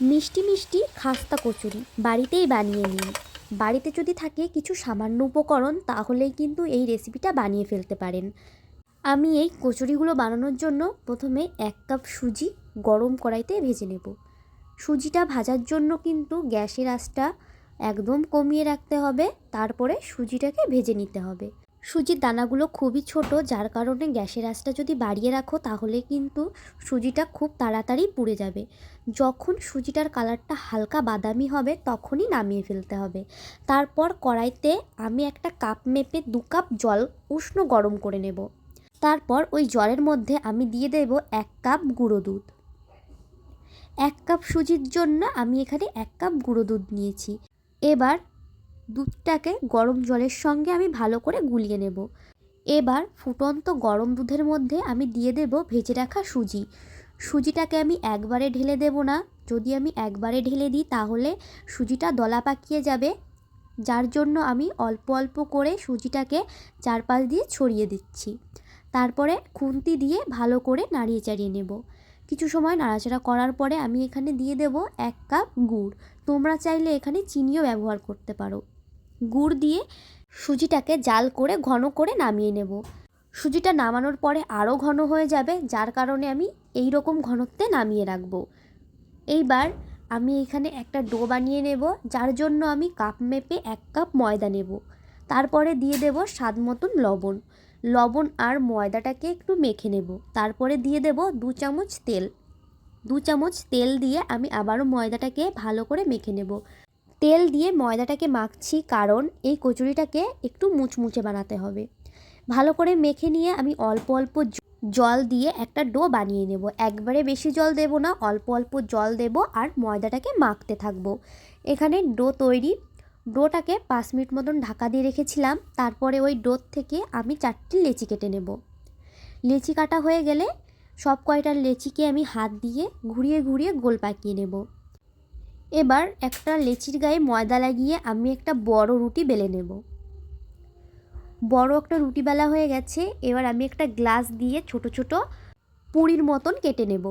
মিষ্টি মিষ্টি খাস্তা কচুরি বাড়িতেই বানিয়ে নিন। বাড়িতে যদি থাকে কিছু সামান্য উপকরণ, তাহলেই কিন্তু এই রেসিপিটা বানিয়ে ফেলতে পারেন। আমি এই কচুরিগুলো বানানোর জন্য প্রথমে এক কাপ সুজি গরম কড়াইতে ভেজে নেব। সুজিটা ভাজার জন্য কিন্তু গ্যাসের আঁচটা একদম কমিয়ে রাখতে হবে, তারপরে সুজিটাকে ভেজে নিতে হবে। সুজির দানাগুলো খুবই ছোট, যার কারণে গ্যাসের আঁচটা যদি বাড়িয়ে রাখো, তাহলে কিন্তু সুজিটা খুব তাড়াতাড়ি পুড়ে যাবে। যখন সুজিটার কালারটা হালকা বাদামি হবে, তখনই নামিয়ে ফেলতে হবে। তারপর কড়াইতে আমি একটা কাপ মেপে দু কাপ জল উষ্ণ গরম করে নেব। তারপর ওই জলের মধ্যে আমি দিয়ে দেব এক কাপ গুঁড়ো দুধ। এক কাপ সুজির জন্য আমি এখানে এক কাপ গুঁড়ো দুধ নিয়েছি। এবার দুধটাকে গরম জলের সঙ্গে আমি ভালো করে গুলিয়ে নেব। এবার ফুটন্ত গরম দুধের মধ্যে আমি দিয়ে দেব ভেজে রাখা সুজি। সুজিটাকে আমি একবারে ঢেলে দেব না। যদি আমি একবারে ঢেলে দিই, তাহলে সুজিটা দলা পাকিয়ে যাবে। যার জন্য আমি অল্প অল্প করে সুজিটাকে চারপাশ দিয়ে ছড়িয়ে দিচ্ছি। তারপরে খুন্তি দিয়ে ভালো করে নাড়িয়ে চাড়িয়ে নেব। কিছু সময় নাড়াচাড়া করার পরে আমি এখানে দিয়ে দেব এক কাপ গুড়। তোমরা চাইলে এখানে চিনিও ব্যবহার করতে পারো। গুড় দিয়ে সুজিটাকে জাল করে, ঘন করে নামিয়ে নেব। সুজিটা নামানোর পরে আরও ঘন হয়ে যাবে, যার কারণে আমি এই রকম ঘনত্বে নামিয়ে রাখব। এইবার আমি এখানে একটা ডো বানিয়ে নেব, যার জন্য আমি কাপ মেপে এক কাপ ময়দা নেব। তারপরে দিয়ে দেব স্বাদ মতন লবণ। লবণ আর ময়দাটাকে একটু মেখে নেব। তারপরে দিয়ে দেব দু চামচ তেল। দু চামচ তেল দিয়ে আমি আবারও ময়দাটাকে ভালো করে মেখে নেব। তেল দিয়ে ময়দাটাকে মাখছি কারণ এই কচুরিটাকে একটু মুচমুচে বানাতে হবে। ভালো করে মেখে নিয়ে আমি অল্প অল্প জল দিয়ে একটা ডো বানিয়ে নেব। একবারে বেশি জল দেব না, অল্প অল্প জল দেব আর ময়দাটাকে মাখতে থাকব। এখানে ডো তৈরি। ডোটাকে পাঁচ মিনিট মতন ঢাকা দিয়ে রেখেছিলাম। তারপরে ওই ডোর থেকে আমি চারটি লেচি কেটে নেব। লেচি কাটা হয়ে গেলে সব কয়টার লেচিকে আমি হাত দিয়ে ঘুরিয়ে ঘুরিয়ে গোল পাকিয়ে নেব। এবার একটা লেচির গায়ে ময়দা লাগিয়ে আমি একটা বড় রুটি বেলে নেব। বড় একটা রুটি বেলা হয়ে গেছে, এবার আমি একটা গ্লাস দিয়ে ছোট ছোট পুরির মতন কেটে নেব।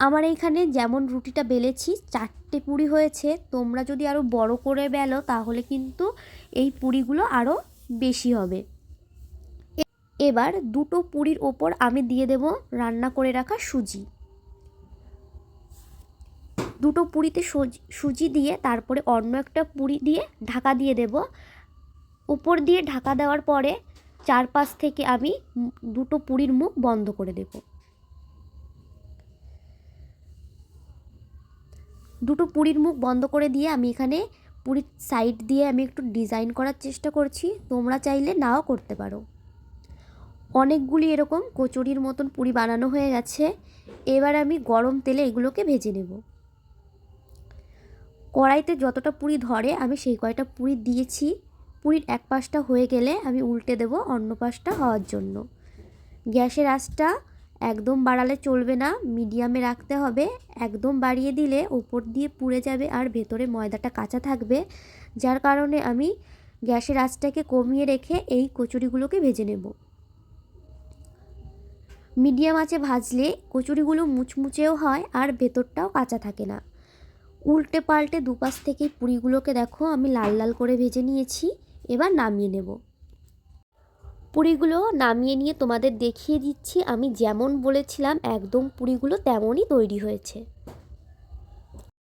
আমার এইখানে যেমন রুটিটা বেলেছি, চারটে পুরি হয়েছে, তোমরা যদি আরও বড় করে বেলো তাহলে কিন্তু এই পুরিগুলো আরও বেশি হবে। এবার দুটো পুরির ওপর আমি দিয়ে দেব রান্না করে রাখা সুজি। দুটো পুরিতে সুজি দিয়ে, তারপরে অন্য একটা পুরি দিয়ে ঢাকা দিয়ে দেব। উপর দিয়ে ঢাকা দেওয়ার পরে চারপাশ থেকে আমি দুটো পুরির মুখ বন্ধ করে দেব। দুটো পুরির মুখ বন্ধ করে দিয়ে আমি এখানে পুরীর সাইড দিয়ে আমি একটু ডিজাইন করার চেষ্টা করছি। তোমরা চাইলে নাও করতে পারো। অনেকগুলি এরকম কচুরির মতন পুরি বানানো হয়ে গেছে। এবার আমি গরম তেলে এগুলোকে ভেজে নেব। কড়াইতে যতটা পুরি ধরে আমি সেই কয়টা পুরি দিয়েছি। পুরির এক পাশটা হয়ে গেলে আমি উল্টে দেব অন্য পাশটা হওয়ার জন্য। গ্যাসের আঁচটা একদম বাড়ালে চলবে না, মিডিয়ামে রাখতে হবে। একদম বাড়িয়ে দিলে ওপর দিয়ে পুড়ে যাবে আর ভেতরে ময়দাটা কাঁচা থাকবে। যার কারণে আমি গ্যাসের আঁচটাকে কমিয়ে রেখে এই কচুরিগুলোকে ভেজে নেব। মিডিয়াম আঁচে ভাজলে কচুরিগুলো মুচমুচেও হয় আর ভেতরটাও কাঁচা থাকে না। উল্টে পাল্টে দুপাশ থেকে পুরিগুলোকে দেখো, আমি লাল লাল করে ভেজে নিয়েছি। এবার নামিয়ে নেব। পুরিগুলো নামিয়ে নিয়ে তোমাদের দেখিয়ে দিচ্ছি, আমি যেমন বলেছিলাম, একদম পুরিগুলো তেমনই তৈরি হয়েছে।